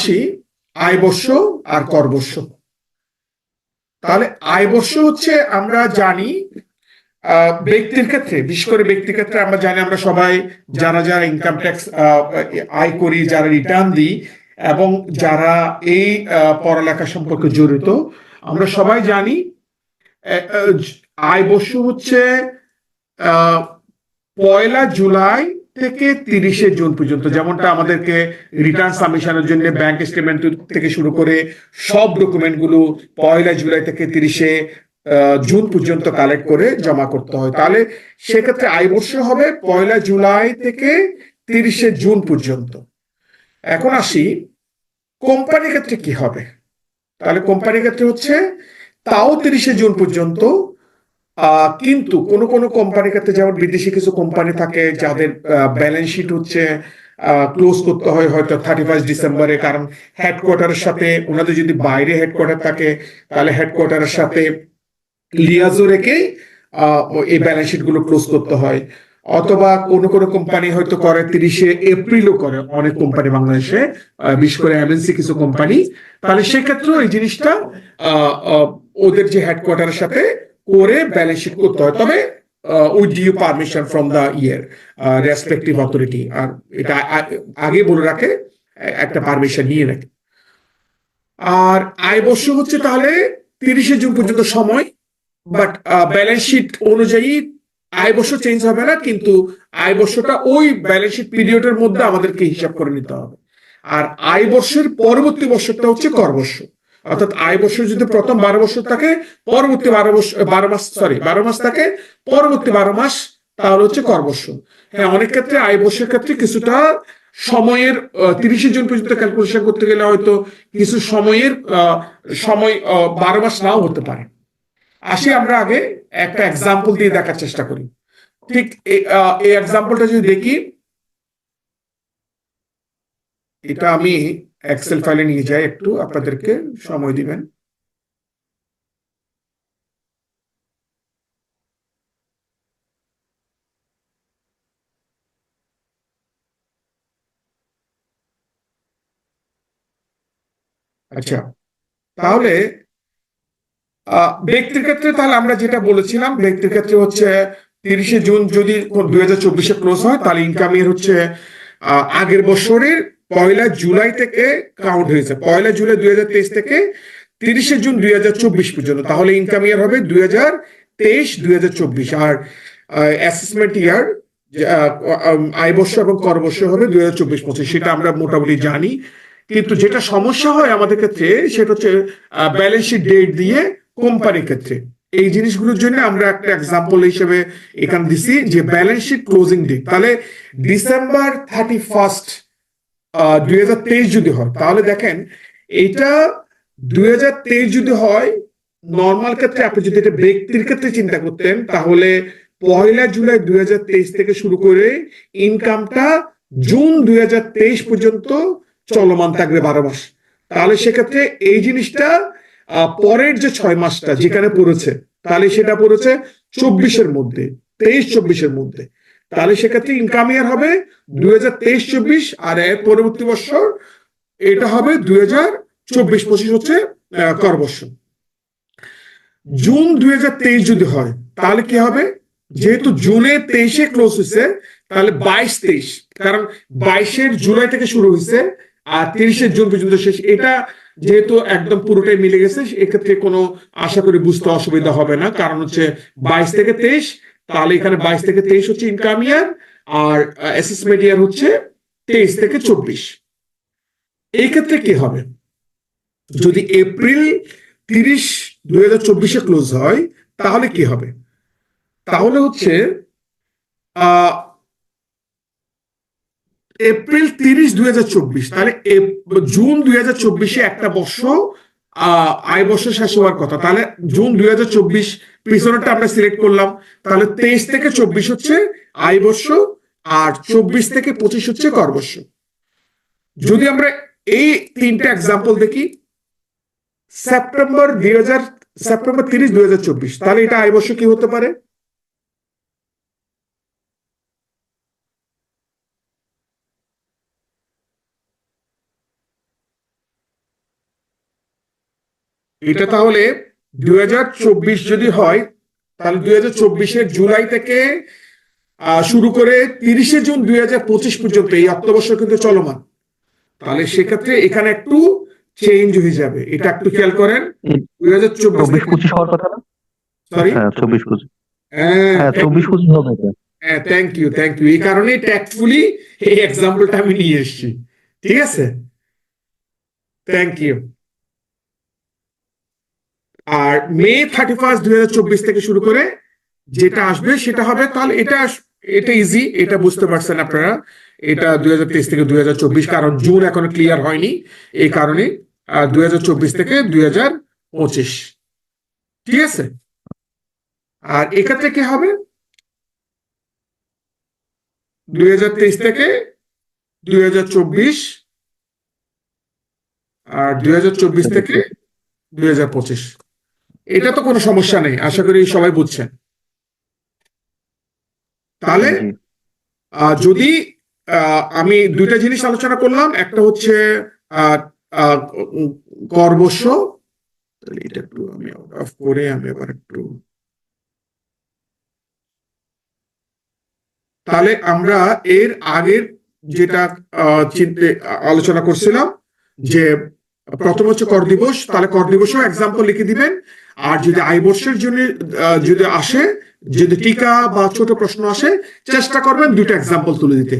আসি আয়বর্ষ আর করবর্ষ তাহলে আয়বর্ষ হচ্ছে আমরা জানি ব্যক্তির ক্ষেত্রে, বিশেষ করে ব্যক্তির ক্ষেত্রে আমরা জানি আমরা সবাই যারা যারা ইনকাম ট্যাক্স আয় করি, যারা রিটার্ন দিই, এবং যারা এই পড়ালেখা সম্পর্কে জড়িত, আমরা সবাই জানি আয় বর্ষ হচ্ছে পয়লা জুলাই থেকে তিরিশে জুন পর্যন্ত, যেমনটা আমাদেরকে রিটার্ন সাবমিশনের জন্য ব্যাংক স্টেটমেন্ট থেকে শুরু করে সব ডকুমেন্টগুলো পয়লা জুলাই থেকে তিরিশে জুন পর্যন্ত কালেক্ট করে জমা করতে হয়। তাহলে সেক্ষেত্রে আয় বর্ষ হবে পয়লা জুলাই থেকে তিরিশে জুন পর্যন্ত। এখন আসি কোম্পানির ক্ষেত্রে কি হবে? তাহলে কোম্পানির ক্ষেত্রে হচ্ছে তাও তিরিশে জুন পর্যন্ত কিন্তু কোন কোন কোম্পানির ক্ষেত্রে যেমন বিদেশি কিছু কোম্পানি থাকে যাদের ব্যালেন্স শিট হচ্ছে ক্লোজ করতে হয় হয়তো থার্টি ফার্স্ট ডিসেম্বরে কারণ হেডকোয়ার্টারের সাথে ওনাদের যদি বাইরে হেডকোয়ার্টার থাকে তাহলে হেডকোয়ার্টারের সাথে লিয়াজো রেখে আহ, এই ব্যালেন্স শিটগুলো ক্লোজ করতে হয়। অথবা কোন কোন কোম্পানি হয়তো করে তিরিশে এপ্রিলও করে অনেক কোম্পানি বাংলাদেশে বিশেষ করে এমএনসি কিছু কোম্পানি তাহলে সেক্ষেত্রেও এই জিনিসটা ওদের যে হেডকোয়ার্টারের সাথে করে ব্যালেন্স শিট করতে হয়। তবে with due permission from the year respective authority আর এটা আগে বলে রাখে, একটা পারমিশন নিয়ে রাখে। আর আয় বর্ষ হচ্ছে তাহলে তিরিশে জুন পর্যন্ত সময় বাট ব্যালেন্স শিট অনুযায়ী আয় বর্ষ চেঞ্জ হবে না, কিন্তু আয় বর্ষটা ওই ব্যালেন্স শিট পিরিয়ডের মধ্যে আমাদেরকে হিসাব করে নিতে হবে। আর আয় বর্ষের পরবর্তী বর্ষটা হচ্ছে কর বর্ষ অর্থাৎ আয় বছর যদি প্রথম বারো বছর থাকে, পরবর্তী বারো বছর বারো মাস সরি বারো মাস থাকে, পরবর্তী বারো মাস তাহলে হচ্ছে কর বর্ষ হ্যাঁ অনেক ক্ষেত্রে আয় বর্ষের ক্ষেত্রে কিছুটা সময়ের তিরিশে জুন পর্যন্ত ক্যালকুলেশন করতে গেলে হয়তো কিছু সময়ের সময় বারো মাস নাও হতে পারে। আসি আমরা আগে একটা এক্সাম্পল দিয়ে দেখার চেষ্টা করি। ঠিক এই এক্সাম্পলটা যদি দেখি, এটা আমি এক্সেল ফাইলে নিয়ে যাই একটু, আপনাদেরকে সময় দিবেন। আচ্ছা তাহলে ব্যক্তির ক্ষেত্রে তাহলে আমরা যেটা বলেছিলাম, ব্যক্তির ক্ষেত্রে হচ্ছে তিরিশে জুন যদি দুই হাজার চব্বিশে ক্লোজ হয়, তাহলে ইনকাম ইয়ার হচ্ছে আগের বছরের পয়লা জুলাই থেকে কাউন্ট হয়েছে। পয়লা জুলাই দুই হাজার তেইশ থেকে তিরিশে জুন দুই হাজার চব্বিশ পর্যন্ত। তাহলে ইনকাম ইয়ার হবে দুই হাজার তেইশ, দুই হাজার চব্বিশ। আর অ্যাসেসমেন্ট ইয়ার আয় বর্ষ এবং কর বর্ষ হবে দুই হাজার চব্বিশ পঁচিশ। সেটা আমরা মোটামুটি জানি। কিন্তু যেটা সমস্যা হয় আমাদের ক্ষেত্রে, সেটা হচ্ছে ব্যালেন্স শিট ডেট দিয়ে কোম্পানির ক্ষেত্রে। এই জিনিসগুলোর জন্য আমরা একটা এক্সাম্পল হিসেবে এখানে দিছি যে ব্যালেন্স শিট ক্লোজিং ডেট তাহলে ডিসেম্বর থার্টি ফার্স্ট দুই হাজার তেইশ যদি হয়, তাহলে দেখেন এটা দুই হাজার তেইশ যদি হয় নর্মাল ক্ষেত্রে আপনি যদি এটা ব্যক্তির ক্ষেত্রে চিন্তা করতেন, তাহলে পয়লা জুলাই দুই হাজার তেইশ থেকে শুরু করে ইনকামটা জুন দুই হাজার তেইশ পর্যন্ত চলমান থাকবে বারো মাস। তাহলে সেক্ষেত্রে এই জিনিসটা পরের যে ছয় মাসটা যেখানে পড়েছে, তাহলে সেটা পড়েছে চব্বিশের মধ্যে, তেইশ চব্বিশের মধ্যে। তাহলে সেক্ষেত্রে ইনকাম ইয়ার হবে দুই হাজার তেইশ চব্বিশ আর এর পরবর্তী বছর এটা হবে দুই হাজার চব্বিশ পঁচিশ হচ্ছে কর বর্ষ জুন দুই হাজার তেইশ যদি হয়, তাহলে কি হবে? যেহেতু জুনে তেইশে ক্লোজ হয়েছে, তাহলে বাইশ তেইশ, কারণ বাইশের জুলাই থেকে শুরু হয়েছে আর তিরিশে জুন পর্যন্ত শেষ। এটা যেহেতু একদম পুরোটাই মিলে গেছে, এক্ষেত্রে কোনো আশা করি বুঝতে অসুবিধা হবে না, কারণ হচ্ছে বাইশ থেকে তেইশ তাহলে এখানে বাইশ থেকে তেইশ হচ্ছে ইনকাম ইয়ার আর অ্যাসেসমেন্ট ইয়ার হচ্ছে তেইশ থেকে চব্বিশ। এই ক্ষেত্রে কি হবে? যদি এপ্রিল তিরিশ দুই হাজার চব্বিশে ক্লোজ হয়, তাহলে কি হবে? তাহলে হচ্ছে এপ্রিল তিরিশ দুই হাজার চব্বিশ, তাহলে জুন দুই হাজার চব্বিশে একটা বর্ষ আয় বছর শেষ হওয়ার কথা। তাহলে জুন দুই হাজার চব্বিশ পিছনেরটা আমরা সিলেক্ট করলাম। তাহলে তেইশ থেকে চব্বিশ হচ্ছে আয় বর্ষ, আর চব্বিশ থেকে পঁচিশ হচ্ছে কর বর্ষ। যদি আমরা এই তিনটা এক্সাম্পল দেখি, সেপ্টেম্বর দুই হাজার, সেপ্টেম্বর তিরিশ দুই হাজার চব্বিশ, তাহলে এটা আয় বর্ষ কি হতে পারে? এটা তাহলে দুই হাজার চব্বিশ যদি হয় তাহলে দুই হাজার চব্বিশের জুলাই থেকে আহ, শুরু করে তিরিশে জুন দুই হাজার পঁচিশ পর্যন্ত এই অক্টোবর কিন্তু চলমান। তাহলে সেক্ষেত্রে এখানে একটু চেঞ্জ হয়ে যাবে। এটা একটু খেয়াল করেন দুই হাজার চব্বিশ চব্বিশ পঁচিশ হওয়ার কথা না? সরি হ্যাঁ চব্বিশ পঁচিশ। হ্যাঁ চব্বিশ পঁচিশ হবে হ্যাঁ থ্যাংক ইউ থ্যাংক ইউ এই কারণেই ট্যাক্টফুলি এই এক্সাম্পলটা আমি নিয়ে এসেছি। ঠিক আছে? থ্যাংক ইউ আর মে থার্টি ফার্স্ট দুই হাজার চব্বিশ থেকে শুরু করে যেটা আসবে সেটা হবে, তাহলে এটা এটা ইজি এটা বুঝতে পারছেন আপনারা। এটা দুই হাজার তেইশ থেকে দুই হাজার চব্বিশ, কারণ জুন এখনও ক্লিয়ার হয়নি, এই কারণে দুই হাজার চব্বিশ থেকে দুই হাজার পঁচিশ। ঠিক আছে? আর এক্ষেত্রে কি হবে? দুই হাজার তেইশ থেকে দুই হাজার চব্বিশ, আর দুই হাজার চব্বিশ থেকে দুই হাজার পঁচিশ। এটা তো কোনো সমস্যা নেই আশা করি সবাই বুঝছেন। তাহলে আহ, যদি আমি দুইটা জিনিস আলোচনা করলাম একটা হচ্ছে করবস্য তাহলে এটা একটু আমি অফ করে আমি এবার একটু তাহলে আমরা এর আগের যেটা আহ, চিন্তে আলোচনা করছিলাম যে প্রথম হচ্ছে কর দিবস, তাহলে কর দিবসও এক্সাম্পল লিখে দিবেন। আর যদি আয় বর্ষের জন্য যদি আসে, যদি টিকা বা ছোট প্রশ্ন আসে, চেষ্টা করবেন দুটো এক্সাম্পল তুলে দিতে।